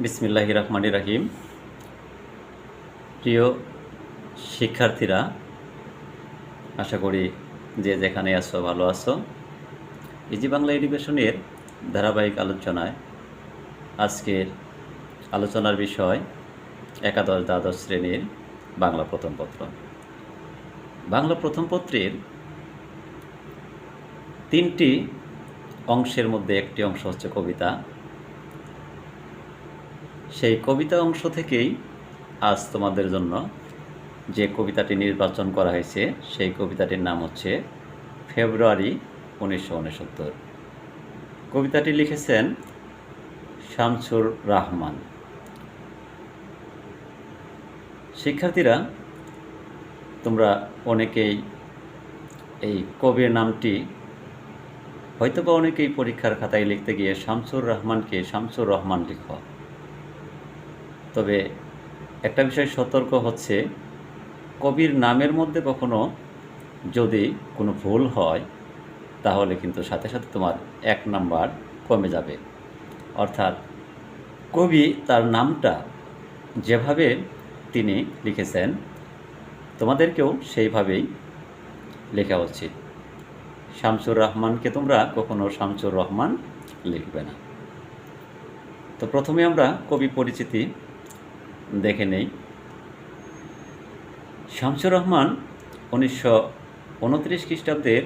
বিসমিল্লাহ রহমান রাহিম। প্রিয় শিক্ষার্থীরা, আশা করি যে যেখানে আছো, ভালো আছো। ইজি বাংলা এডুকেশনের ধারাবাহিক আলোচনায় আজকের আলোচনার বিষয় একাদশ দ্বাদশ শ্রেণির বাংলা প্রথম পত্র। বাংলা প্রথম পত্রের তিনটি অংশের মধ্যে একটি অংশ হচ্ছে কবিতা সেই কবিতা অংশ থেকেই আজ তোমাদের জন্য যে কবিতাটি নির্বাচন করা হয়েছে, সেই কবিতাটির নাম হচ্ছে ফেব্রুয়ারি উনিশশো উনসত্তর। কবিতাটি লিখেছেন শামসুর রহমান। শিক্ষার্থীরা, তোমরা অনেকেই এই কবির নামটি হয়তোবা অনেকেই পরীক্ষার খাতায় লিখতে গিয়ে শামসুর রহমানকে শামসুর রহমান লিখো। তবে একটা বিষয় সতর্ক হচ্ছে, কবির নামের মধ্যে কখনো যদি কোনো ভুল হয়, তাহলে কিন্তু সাথে সাথে তোমার এক নাম্বার কমে যাবে। অর্থাৎ কবি তার নামটা যেভাবে তিনি লিখেছেন, তোমাদেরকেও সেইভাবেই লেখা উচিত। শামসুর রহমানকে তোমরা কখনো শামসুর রহমান লিখবে না। তো প্রথমে আমরা কবি পরিচিতি দেখে নেই। শামসুর রহমান উনিশশো উনত্রিশ খ্রিস্টাব্দের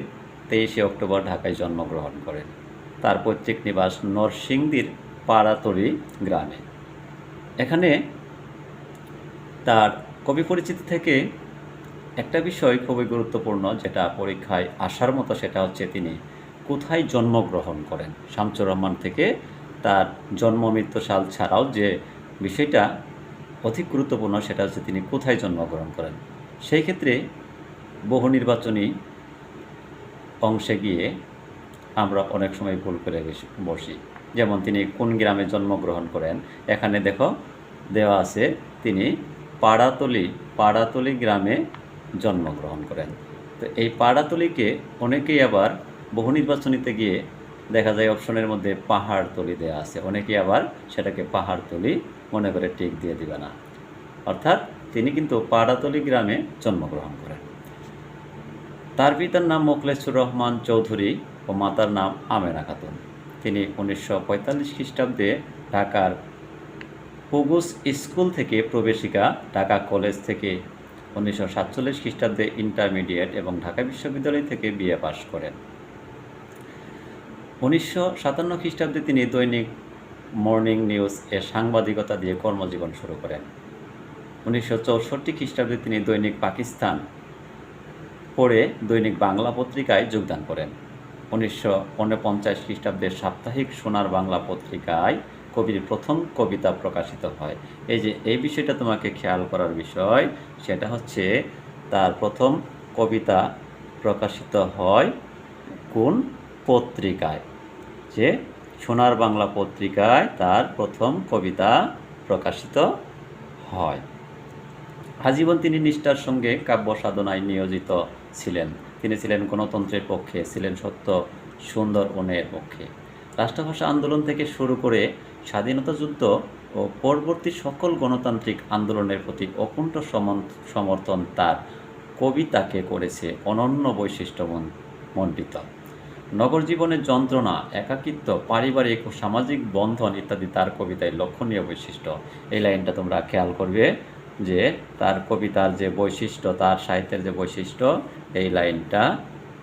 তেইশে অক্টোবর ঢাকায় জন্মগ্রহণ করেন। তার পৈতৃক নিবাস নরসিংদীর পাড়াতরি গ্রামে। এখানে তার কবি পরিচিতি থেকে একটা বিষয় খুবই গুরুত্বপূর্ণ যেটা পরীক্ষায় আসার মতো, সেটা হচ্ছে তিনি কোথায় জন্মগ্রহণ করেন। শামসুর রহমান থেকে তার জন্ম মৃত্যু সাল ছাড়াও যে বিষয়টা অধিক গুরুত্বপূর্ণ সেটা হচ্ছে তিনি কোথায় জন্মগ্রহণ করেন। সেই ক্ষেত্রে বহু নির্বাচনী অংশে গিয়ে আমরা অনেক সময় ভুল করে বসি। যেমন তিনি কোন গ্রামে জন্মগ্রহণ করেন, এখানে দেখো দেওয়া আছে তিনি পাড়াতলি পাড়াতলি গ্রামে জন্মগ্রহণ করেন। তো এই পাড়াতলিকে অনেকেই আবার বহু নির্বাচনীতে গিয়ে দেখা যায় অপশনের মধ্যে পাহাড়তলি দেওয়া আছে। অনেকেই আবার সেটাকে পাহাড়তলি মনে করে টিক দিয়ে দিবে না। অর্থাৎ তিনি কিন্তু পাড়াতলি গ্রামে জন্মগ্রহণ করেন। তার পিতার নাম মোখলেসুর রহমান চৌধুরী ও মাতার নাম আমেনা খাতুন। তিনি উনিশশো পঁয়তাল্লিশ খ্রিস্টাব্দে ঢাকার পুগুস স্কুল থেকে প্রবেশিকা ঢাকা কলেজ থেকে উনিশশো সাতচল্লিশ খ্রিস্টাব্দে ইন্টারমিডিয়েট এবং ঢাকা বিশ্ববিদ্যালয় থেকে বিএ পাশ করেন। উনিশশো সাতান্ন খ্রিস্টাব্দে তিনি দৈনিক মর্নিং নিউজ এর সাংবাদিকতা দিয়ে কর্মজীবন শুরু করেন। উনিশশো চৌষট্টি খ্রিস্টাব্দে তিনি দৈনিক পাকিস্তান পড়ে দৈনিক বাংলা পত্রিকায় যোগদান করেন। উনিশশো উনপঞ্চাশ খ্রিস্টাব্দের সাপ্তাহিক সোনার বাংলা পত্রিকায় কবির প্রথম কবিতা প্রকাশিত হয়। এই যে, এই বিষয়টা তোমাকে খেয়াল করার বিষয়, সেটা হচ্ছে তার প্রথম কবিতা প্রকাশিত হয় কোন পত্রিকায়? যে সোনার বাংলা পত্রিকায় তার প্রথম কবিতা প্রকাশিত হয়। আজীবন তিনি নিষ্ঠার সঙ্গে কাব্য সাধনায় নিয়োজিত ছিলেন। তিনি ছিলেন গণতন্ত্রের পক্ষে, ছিলেন সত্য, সুন্দর অনের পক্ষে। রাষ্ট্রভাষা আন্দোলন থেকে শুরু করে স্বাধীনতা যুদ্ধ ও পরবর্তী সকল গণতান্ত্রিক আন্দোলনের প্রতি অকুণ্ঠ সমর্থন তার কবিতাকে করেছে অনন্য বৈশিষ্ট্য মণ্ডিত নগর জীবনের যন্ত্রণা, একাকিত্ব, পারিবারিক ও সামাজিক বন্ধন ইত্যাদি তার কবিতায় লক্ষণীয় বৈশিষ্ট্য। এই লাইনটা তোমরা খেয়াল করবে যে তার কবিতার যে বৈশিষ্ট্য, তার সাহিত্যের যে বৈশিষ্ট্য, এই লাইনটা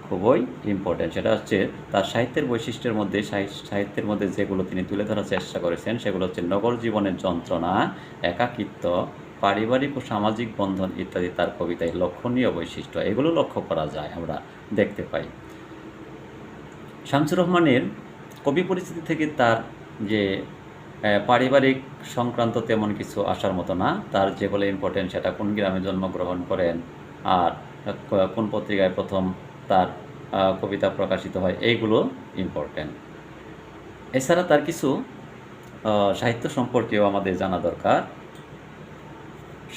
খুবই ইম্পর্টেন্ট সেটা হচ্ছে তার সাহিত্যের বৈশিষ্ট্যের মধ্যে, সাহি- সাহিত্যের মধ্যে যেগুলো তিনি তুলে ধরার চেষ্টা করেছেন, সেগুলো হচ্ছে নগর জীবনের যন্ত্রণা, একাকিত্ব, পারিবারিক ও সামাজিক বন্ধন ইত্যাদি তার কবিতায় লক্ষণীয় বৈশিষ্ট্য। এগুলো লক্ষ্য করা যায়, আমরা দেখতে পাই। শামসুর রহমানের কবি পরিচিতি থেকে তার যে পারিবারিক সংক্রান্ত তেমন কিছু আসার মতো না। তার যেগুলো ইম্পর্টেন্ট সেটা কোন গ্রামে জন্মগ্রহণ করেন আর কোন পত্রিকায় প্রথম তার কবিতা প্রকাশিত হয়, এইগুলো ইম্পর্টেন্ট এছাড়া তার কিছু সাহিত্য সম্পর্কেও আমাদের জানা দরকার।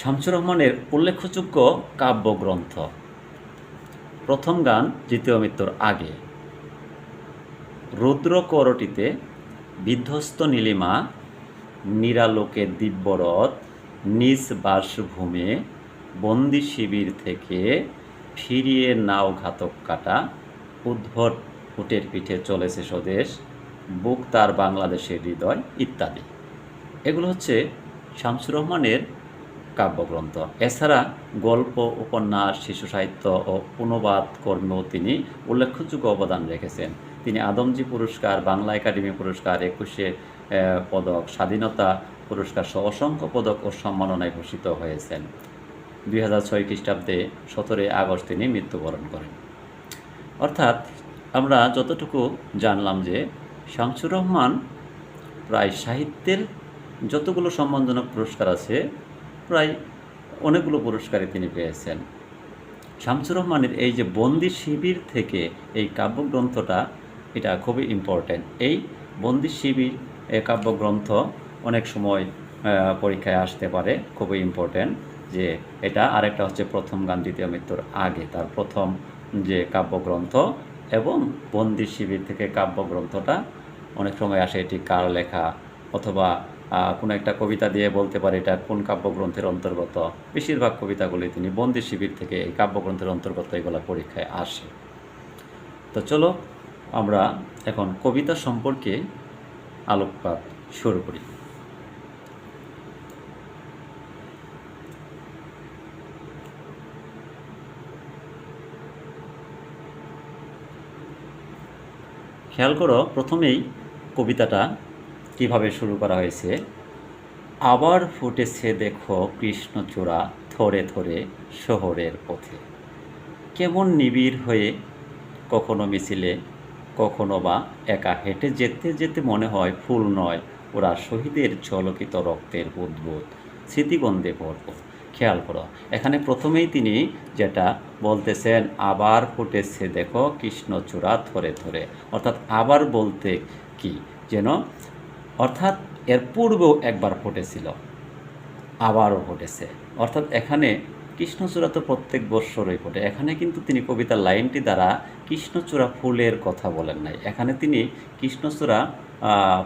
শামসুর রহমানের উল্লেখযোগ্য কাব্যগ্রন্থ। প্রথম গান দ্বিতীয় মৃত্যুর আগে। রুদ্র করটিতে বিধ্বস্ত নীলিমা, নিরালোকে দিব্যরথ, নিজ বাসভূমে বন্দি শিবির থেকে ফিরিয়ে নাও ঘাতক কাটা, উদ্ভট উটের পিঠে চলেছে স্বদেশ, বুক তার বাংলাদেশের হৃদয় ইত্যাদি। এগুলো হচ্ছে শামসুর রহমানের কাব্যগ্রন্থ। এছাড়া গল্প, উপন্যাস, শিশু সাহিত্য ও অনুবাদ কর্মেও তিনি উল্লেখযোগ্য অবদান রেখেছেন। তিনি আদমজি পুরস্কার, বাংলা একাডেমি পুরস্কার, একুশে পদক, স্বাধীনতা পুরস্কার সহ অসংখ্য পদক ও সম্মাননায় ভূষিত হয়েছেন। দুই হাজার ছয় খ্রিস্টাব্দে সতেরোই আগস্ট তিনি মৃত্যুবরণ করেন। অর্থাৎ আমরা যতটুকু জানলাম যে শামসুর রহমান প্রায় সাহিত্যের যতগুলো সম্মানজনক পুরস্কার আছে, প্রায় অনেকগুলো পুরস্কারই তিনি পেয়েছেন। শামসুর রহমানের এই যে বন্দি শিবির থেকে এই কাব্যগ্রন্থটা এটা খুবই ইম্পর্ট্যান্ট এই বন্দি শিবির কাব্যগ্রন্থ অনেক সময় পরীক্ষায় আসতে পারে, খুবই ইম্পর্ট্যান্ট যে এটা আরেকটা হচ্ছে প্রথম গান, দ্বিতীয় মৃত্যুর আগে, তার প্রথম যে কাব্যগ্রন্থ এবং বন্দি শিবির থেকে কাব্যগ্রন্থটা অনেক সময় আসে, এটি কার লেখা অথবা কোনো একটা কবিতা দিয়ে বলতে পারে এটা কোন কাব্যগ্রন্থের অন্তর্গত। বেশিরভাগ কবিতাগুলি তিনি বন্দি শিবির থেকে এই কাব্যগ্রন্থের অন্তর্গত এগুলো পরীক্ষায় আসে। তো চলো আমরা এখন কবিতা সম্পর্কে আলোকপাত শুরু করি। খেয়াল করো, প্রথমেই কবিতাটা কীভাবে শুরু করা হয়েছে। আবার ফুটেছে দেখো কৃষ্ণচূড়া থরে থরে শহরের পথে। কেমন নিবিড় হয়ে কখনো মিছিলে কখনো বা একা হেঁটে যেতে যেতে মনে হয় ফুল নয়। ওরা শহীদের ঝলকিত রক্তের বুদ্বুদ স্মৃতিগন্ধে ভরপুর। খেয়াল করো, এখানে প্রথমেই তিনি যেটা বলতেছেন, আবার ফুটেছে দেখো কৃষ্ণচূড়া ধরে ধরে। অর্থাৎ আবার বলতে কি যেন, অর্থাৎ এর পূর্বেও একবার ফুটেছিল, আবারও ফুটেছে। অর্থাৎ এখানে কৃষ্ণচূড়া তো প্রত্যেক বৎসরই ফোটে এখানে কিন্তু তিনি কবিতার লাইনটি দ্বারা কৃষ্ণচূড়া ফুলের কথা বলেন নাই। এখানে তিনি কৃষ্ণচূড়া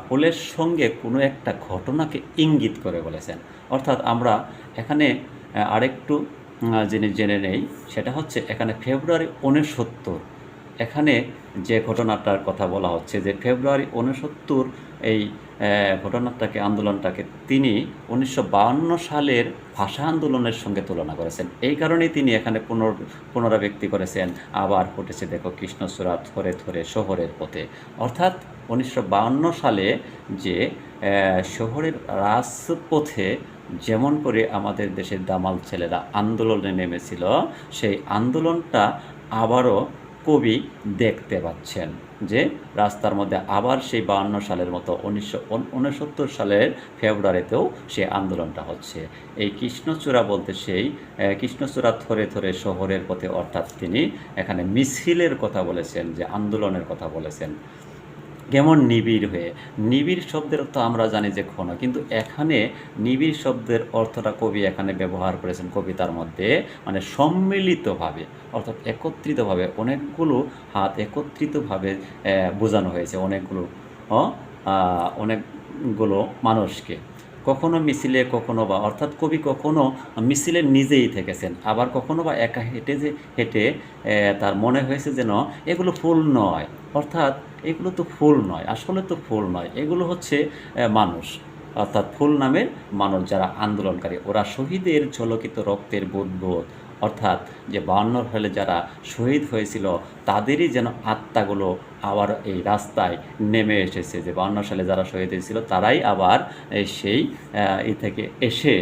ফুলের সঙ্গে কোনো একটা ঘটনাকে ইঙ্গিত করে বলেছেন। অর্থাৎ আমরা এখানে আরেকটু জিনিস জেনে নেই। সেটা হচ্ছে এখানে ফেব্রুয়ারি উনসত্তর এখানে যে ঘটনাটার কথা বলা হচ্ছে যে ফেব্রুয়ারি উনসত্তর এই ঘটনাটাকে আন্দোলনটাকে তিনি উনিশশো সালের ভাষা আন্দোলনের সঙ্গে তুলনা করেছেন। এই কারণেই তিনি এখানে পুনর, পুনরাবৃত্তি করেছেন। আবার ফুটেছে, দেখো কৃষ্ণচূড়া ধরে ধরে শহরের পথে। অর্থাৎ উনিশশো সালে যে শহরের রাজপথে যেমন করে আমাদের দেশের দামাল ছেলেরা আন্দোলনে নেমেছিল, সেই আন্দোলনটা আবারও কবি দেখতে পাচ্ছেন যে রাস্তার মধ্যে আবার সেই বাহান্ন সালের মতো উনিশশো উনসত্তর সালের ফেব্রুয়ারিতেও সে আন্দোলনটা হচ্ছে। এই কৃষ্ণচূড়া বলতে সেই কৃষ্ণচূড়া থরে থরে শহরের পথে অর্থাৎ তিনি এখানে মিছিলের কথা বলেছেন, যে আন্দোলনের কথা বলেছেন। কেমন নিবিড় হয়ে? নিবিড় শব্দের অর্থ আমরা জানি যে ক্ষণ কিন্তু এখানে নিবিড় শব্দের অর্থটা কবি এখানে ব্যবহার করেছেন কবিতার মধ্যে মানে সম্মিলিতভাবে, অর্থাৎ একত্রিতভাবে। অনেকগুলো হাত একত্রিতভাবে বোঝানো হয়েছে অনেকগুলো অনেকগুলো মানুষকে। কখনো মিছিলে, কখনো বা, অর্থাৎ কবি কখনো মিছিলে নিজেই থেকেছেন। আবার কখনো বা একা হেঁটে যে, হেঁটে তার মনে হয়েছে যেন এগুলো ফুল নয়। অর্থাৎ এগুলো তো ফুল নয়, আসলে তো ফুল নয়। এগুলো হচ্ছে মানুষ। অর্থাৎ ফুল নামের মানুষ যারা আন্দোলনকারী, ওরা শহীদের ঝলকিত রক্তের বোধবোধ অর্থাৎ যে বায়ান্ন সালে যারা শহীদ হয়েছিল, তাদেরই যেন আত্মাগুলো আবার এই রাস্তায় নেমে এসেছে। যে বায়ান্ন সালে যারা শহীদ হয়েছিল, তারাই আবার সেই ই থেকে এসে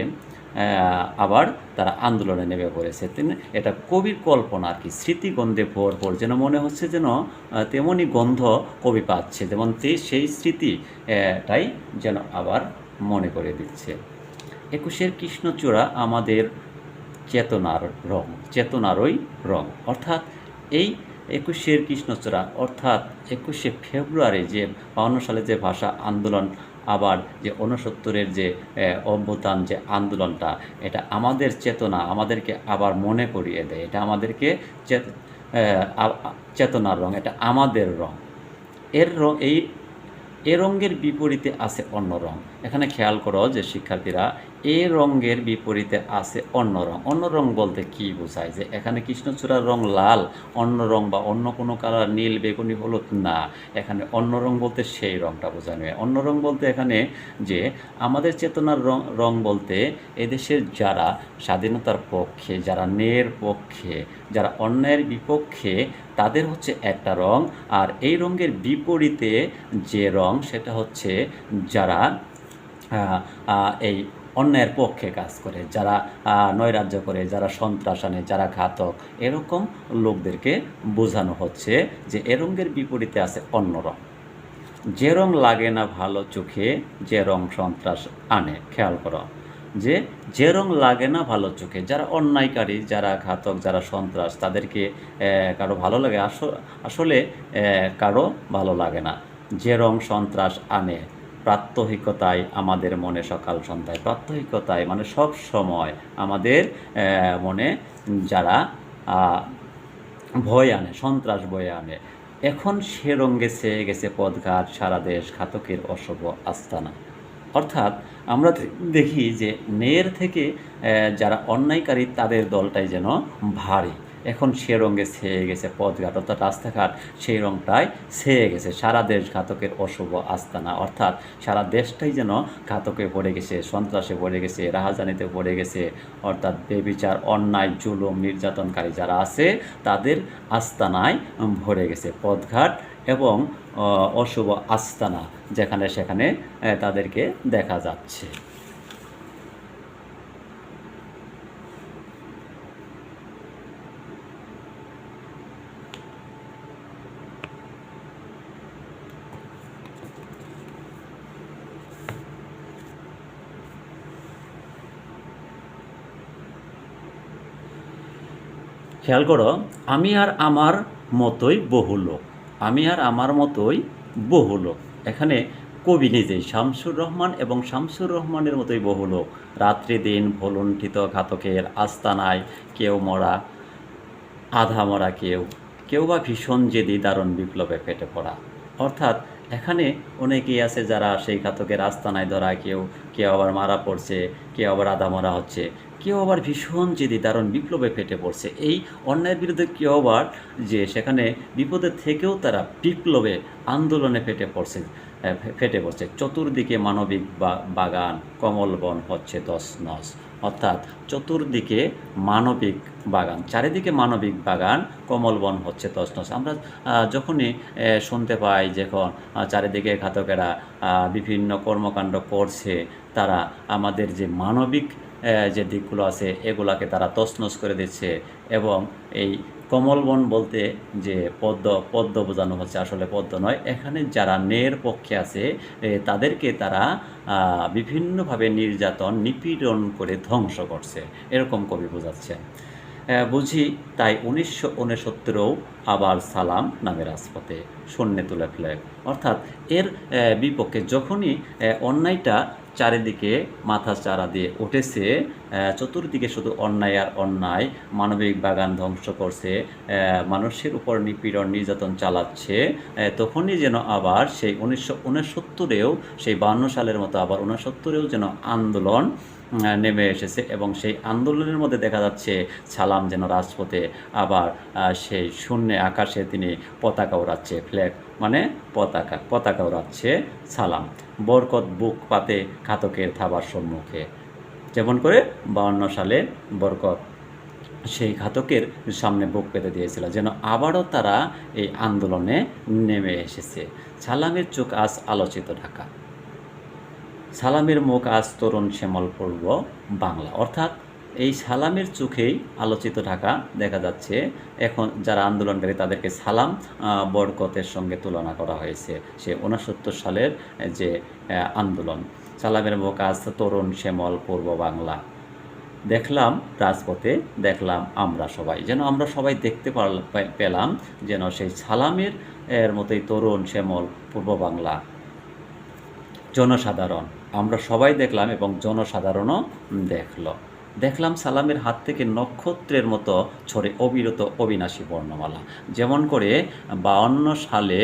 আবার তারা আন্দোলনে নেমে পড়েছে। তিনি, এটা কবির কল্পনা আর কি, স্মৃতিগন্ধে ভরপুর। যেন মনে হচ্ছে যেন তেমনই গন্ধ কবি পাচ্ছে, যেমন সেই স্মৃতিটাই যেন আবার মনে করে দিচ্ছে। একুশের কৃষ্ণচূড়া আমাদের চেতনার রং, চেতনারই রং। অর্থাৎ এই একুশের কৃষ্ণচূড়া, অর্থাৎ একুশে ফেব্রুয়ারি যে বাউন্ন সালে যে ভাষা আন্দোলন আবার যে ঊনসত্তরের যে অভ্যুত্থান, যে আন্দোলনটা, এটা আমাদের চেতনা আমাদেরকে আবার মনে করিয়ে দেয়। এটা আমাদেরকে চেতনার রং, এটা আমাদের রং। এর রং, এই, এ রঙের বিপরীতে আছে অন্য রং। এখানে খেয়াল করো যে শিক্ষার্থীরা এ রঙের বিপরীতে আছে অন্য রং। অন্য রং বলতে কি বোঝায়? যে এখানে কৃষ্ণচূড়ার রং লাল, অন্য রং বা অন্য কোনো কালার নীল, বেগুনি, হলুদ না। এখানে অন্য রং বলতে সেই রংটা বোঝানো হয়। অন্য রং বলতে এখানে যে আমাদের চেতনার রং রং বলতে এদেশের যারা স্বাধীনতার পক্ষে, যারা ন্যায়ের পক্ষে, যারা অন্যায়ের বিপক্ষে, তাদের হচ্ছে একটা রং। আর এই রঙের বিপরীতে যে রং, সেটা হচ্ছে যারা এই অন্যায়ের পক্ষে কাজ করে, যারা নৈরাজ্য করে, যারা সন্ত্রাস আনে যারা ঘাতক, এরকম লোকদেরকে বোঝানো হচ্ছে যে এ রঙের বিপরীতে আছে অন্য রং। যে রং লাগে না ভালো চোখে, যে রং সন্ত্রাস আনে, খেয়াল করো। যে যে রং লাগে না ভালো চোখে, যারা অন্যায়কারী, যারা ঘাতক, যারা সন্ত্রাস, তাদেরকে কারও ভালো লাগে আসলে কারও ভালো লাগে না। যে রং সন্ত্রাস আনে প্রাত্যহিকতায় আমাদের মনে সকাল সন্ধ্যায়। প্রাত্যহিকতায় মানে সব সময় আমাদের মনে যারা ভয় আনে, সন্ত্রাস বয়ে আনে, এখন সে রঙ্গে ছেয়ে গেছে পদঘাট সারা দেশ ঘাতকের অশুভ আস্তানা। অর্থাৎ আমরা দেখি যে নের থেকে যারা অন্যায়কারী তাদের দলটাই যেন ভারী। এখন সে রঙে ছেয়ে গেছে পথঘাট অর্থাৎ রাস্তাঘাট সেই রংটাই ছেয়ে গেছে। সারা দেশ ঘাতকের অশুভ আস্তানা। অর্থাৎ সারা দেশটাই যেন ঘাতকে পড়ে গেছে, সন্ত্রাসে পড়ে গেছে, রাহাজানিতে পড়ে গেছে। অর্থাৎ বেবিচার, অন্যায়, জুলুম, নির্যাতনকারী যারা আছে, তাদের আস্তানায় ভরে গেছে পথঘাট এবং অশুভ আস্তানা যেখানে সেখানে তাদেরকে দেখা যাচ্ছে। খেয়াল করো, আমি আর আমার মতোই বহু লোক। আমি আর আমার মতোই বহু লোক। এখানে কবি নিজেই শামসুর রহমান এবং শামসুর রহমানের মতোই বহু লোক। রাত্রি দিন ভলুণ্ঠিত ঘাতকের আস্তানায় কেউ মরা, আধা মরা কেউ। কেউ বা ভীষণ জেদি, দারুণ বিপ্লবে ফেটে পড়া। অর্থাৎ এখানে অনেকেই আছে যারা সেই ঘাতকের আস্তানায় ধরা, কেউ কেউ আবার মারা পড়ছে, কেউ আবার আধা মরা হচ্ছে। কেউ আবার ভীষণ জেদি, দারুণ বিপ্লবে ফেটে পড়ছে। এই অন্যায়ের বিরুদ্ধে কেউ আবার যে সেখানে বিপদের থেকেও তারা বিপ্লবে আন্দোলনে ফেটে পড়ছে ফেটে পড়ছে। চতুর্দিকে মানবিক বাগান কমলবন হচ্ছে দশ নস। অর্থাৎ চতুর্দিকে মানবিক বাগান, চারিদিকে মানবিক বাগান কমলবন হচ্ছে তসনস আমরা যখনই শুনতে পাই যখন চারিদিকে ঘাতকেরা বিভিন্ন কর্মকাণ্ড করছে, তারা আমাদের যে মানবিক যে দিকগুলো আছে, এগুলাকে তারা তছনছ করে দিচ্ছে এবং এই কমলবন বলতে যে পদ্ম পদ্ম বোঝানো হচ্ছে, আসলে পদ্ম নয়। এখানে যারা ন্যায়ের পক্ষে আছে তাদেরকে তারা বিভিন্নভাবে নির্যাতন, নিপীড়ন করে ধ্বংস করছে। এরকম কবি বোঝাচ্ছে। বুঝি তাই উনিশশো উনসত্তরেও আবার সালাম নামে রাজপথে শূন্যে তুলে ফেলে। অর্থাৎ এর বিপক্ষে যখনই অন্যায়টা চারিদিকে মাথা চারা দিয়ে উঠেছে। চতুর্দিকে শুধু অন্যায় আর অন্যায়। মানবিক বাগান ধ্বংস করছে। মানুষের উপর নিপীড়ন নির্যাতন চালাচ্ছে। তখনই যেন আবার সেই উনিশশো উনসত্তরেও, সেই বান্ন সালের মতো আবার উনসত্তরেও যেন আন্দোলন নেমে এসেছে এবং সেই আন্দোলনের মধ্যে দেখা যাচ্ছে সালাম যেন রাজপথে আবার সেই শূন্যে আকাশে তিনি পতাকা উড়াচ্ছে, ফ্ল্যাগ মানে পতাকা পতাকা উড়াচ্ছে সালাম বরকত বুক পাতে ঘাতকের থাবার সম্মুখে। যেমন করে বাউন্ন সালে বরকত সেই ঘাতকের সামনে বুক পেতে দিয়েছিল, যেন আবারও তারা এই আন্দোলনে নেমে এসেছে। সালামের চোখ আজ আলোচিত ঢাকা। সালামের মুখ আজ তরুণ শ্যামল পূর্ব বাংলা। অর্থাৎ এই সালামের চোখেই আলোচিত ঢাকা দেখা যাচ্ছে। এখন যারা আন্দোলনকারী তাদেরকে সালাম বরকতের সঙ্গে তুলনা করা হয়েছে। সে উনসত্তর সালের যে আন্দোলন। সালামের মুখ আজ তরুণ শ্যামল, পূর্ব বাংলা। দেখলাম রাজপথে, দেখলাম আমরা সবাই। যেন আমরা সবাই দেখতে পেলাম যেন সেই সালামের, এর মতোই তরুণ, শ্যামল, পূর্ব বাংলা। জনসাধারণ, আমরা সবাই দেখলাম এবং জনসাধারণও দেখল। দেখলাম সালামের হাত থেকে নক্ষত্রের মতো ছড়ে অবিরত অবিনাশী বর্ণমালা। যেমন করে বাউন্ন সালে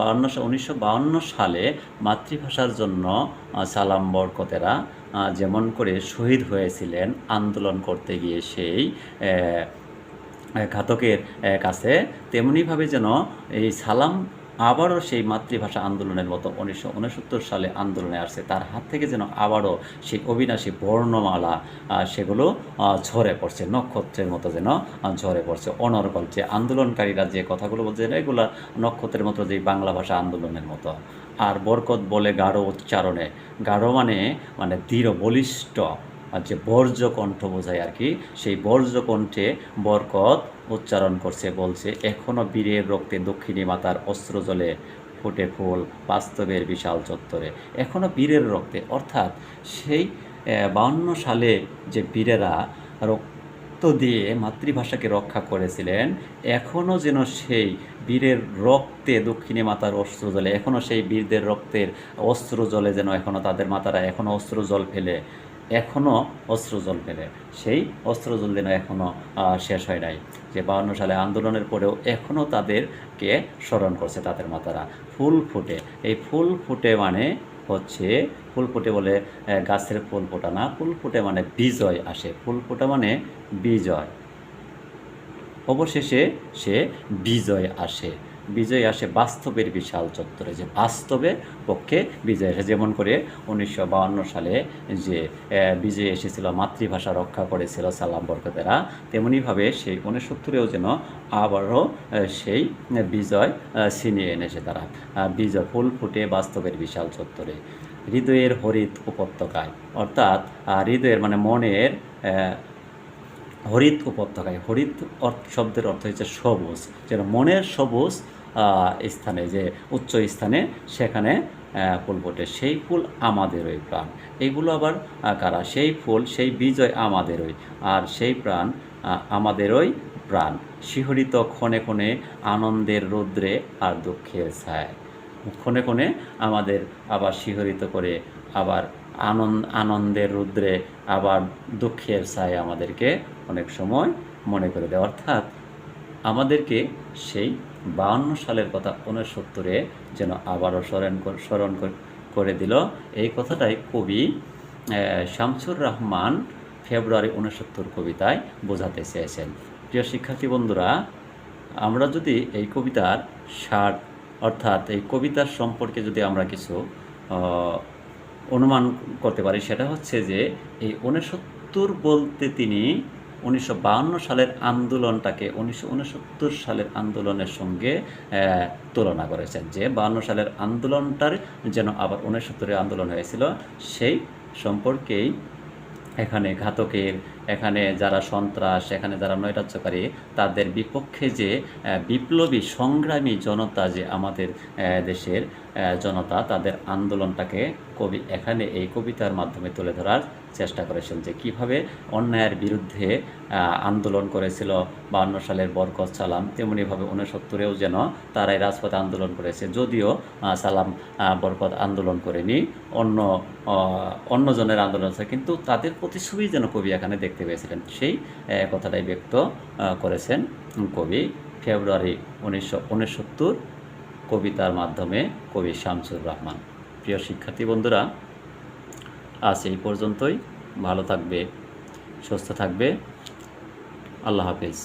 বাউন্ন উনিশশো সালে মাতৃভাষার জন্য সালাম বরকতেরা যেমন করে শহীদ হয়েছিলেন আন্দোলন করতে গিয়ে সেই ঘাতকের কাছে, তেমনিভাবে যেন এই সালাম আবারও সেই মাতৃভাষা আন্দোলনের মতো উনিশশো উনসত্তর সালে আন্দোলনে আসছে। তার হাত থেকে যেন আবারও সেই অবিনাশী বর্ণমালা সেগুলো ঝরে পড়ছে, নক্ষত্রের মতো যেন ঝরে পড়ছে। অনর্গল যে আন্দোলনকারীরা যে কথাগুলো বলছে, এগুলো নক্ষত্রের মতো যে বাংলা ভাষা আন্দোলনের মতো। আর বরকত বলে গাঢ় উচ্চারণে, গাঢ় মানে মানে দৃঢ়, বলিষ্ঠ যে বর্জ্য কণ্ঠ বোঝায় আর কি, সেই বর্জ্য কণ্ঠে বরকত উচ্চারণ করছে, বলছে এখনও বীরের রক্তে দক্ষিণী মাতার অস্ত্র জলে ফুটে ফুল বাস্তবের বিশাল চত্বরে। এখনও বীরের রক্তে। অর্থাৎ সেই বাউন্ন সালে যে বীরেরা রক্ত দিয়ে মাতৃভাষাকে রক্ষা করেছিলেন এখনও যেন সেই বীরের রক্তে দক্ষিণী মাতার অস্ত্র জলে এখনও সেই বীরদের রক্তের অস্ত্র জলে যেন এখনও তাদের মাতারা এখনও অস্ত্র জল ফেলে এখনও অস্ত্র ফেলে সেই অস্ত্র জল যেন এখনও শেষ হয় নাই। যে বাউন্ন সালে আন্দোলনের পরেও এখনও তাদেরকে স্মরণ করছে তাদের মাতারা। ফুল ফুটে। এই ফুল ফুটে মানে হচ্ছে, ফুল ফুটে বলে গাছের ফুল ফোটা না। ফুল ফুটে মানে বিজয় আসে। ফুল ফোটা মানে বিজয়। অবশেষে সে বিজয় আসে। বিজয় আসে বাস্তবের বিশাল চত্বরে, যে বাস্তবে পক্ষে বিজয় আসে। যেমন করে উনিশশো সালে যে বিজয় এসেছিল, মাতৃভাষা রক্ষা করেছিল সালাম বরকতেরা, তেমনিভাবে সেই উনসত্তরেও যেন আবারও সেই বিজয় ছিনিয়ে এনেছে তারা। বিজয় ফুল ফুটে বাস্তবের বিশাল চত্বরে। হৃদয়ের হরিত উপত্যকায়, অর্থাৎ হৃদয়ের মানে মনের হরিত উপত্যকায়। হরিত অর্থ, শব্দের অর্থ হচ্ছে সবুজ। যেন মনের সবুজ স্থানে যে উচ্চ স্থানে সেখানে ফুল ফোটে। সেই ফুল আমাদেরই প্রাণ। এইগুলো আবার কারা? সেই ফুল, সেই বিজয় আমাদেরই। আর সেই প্রাণ আমাদেরই প্রাণ। শিহরিত ক্ষণে ক্ষণে আনন্দের রৌদ্রে আর দুঃখের ছায়। ক্ষণে ক্ষণে আমাদের আবার শিহরিত করে আবার আনন্দ, আনন্দের রুদ্রে আবার দুঃখের ছায় আমাদেরকে অনেক সময় মনে করে দেয়। অর্থাৎ আমাদেরকে সেই বাউন্ন সালের কথা উনসত্তরে যেন আবারও স্মরণ স্মরণ করে দিল। এই কথাটাই কবি শামসুর রহমান ফেব্রুয়ারি উনসত্তর কবিতায় বোঝাতে চেয়েছেন। প্রিয় শিক্ষার্থী বন্ধুরা, আমরা যদি এই কবিতার সার, অর্থাৎ এই কবিতার সম্পর্কে যদি আমরা কিছু অনুমান করতে পারি, সেটা হচ্ছে যে এই উনসত্তর বলতে তিনি উনিশশো সালের আন্দোলনটাকে উনিশশো উনসত্তর সালের আন্দোলনের সঙ্গে তুলনা করেছেন যে বাহান্ন সালের আন্দোলনটার যেন আবার উনসত্তরের আন্দোলন হয়েছিল, সেই সম্পর্কেই এখানে ঘাতকের, এখানে যারা সন্ত্রাস, এখানে যারা নৈরাজ্যকারী, তাদের বিপক্ষে যে বিপ্লবী সংগ্রামী জনতা যে আমাদের দেশের জনতা, তাদের আন্দোলনটাকে কবি, এখানে এই কবিতার মাধ্যমে তুলে ধরার চেষ্টা করেছেন যে কীভাবে অন্যায়ের বিরুদ্ধে আন্দোলন করেছিল বান্ন সালের বরকত সালাম, তেমনিভাবে উনসত্তরেও যেন তারাই রাজপথে আন্দোলন করেছে। যদিও সালাম বরকত আন্দোলন করেনি, অন্য অন্যজনের আন্দোলন আছে, কিন্তু তাদের প্রতিচ্ছবি যেন কবি এখানে দেখতে পেয়েছিলেন। সেই কথাটাই ব্যক্ত করেছেন কবি ফেব্রুয়ারি উনিশশো উনসত্তর কবিতার মাধ্যমে কবি শামসুর রহমান। প্রিয় শিক্ষার্থী বন্ধুরা আজ এই পর্যন্তই। ভালো থাকবে সুস্থ থাকবে। আল্লাহ হাফিজ।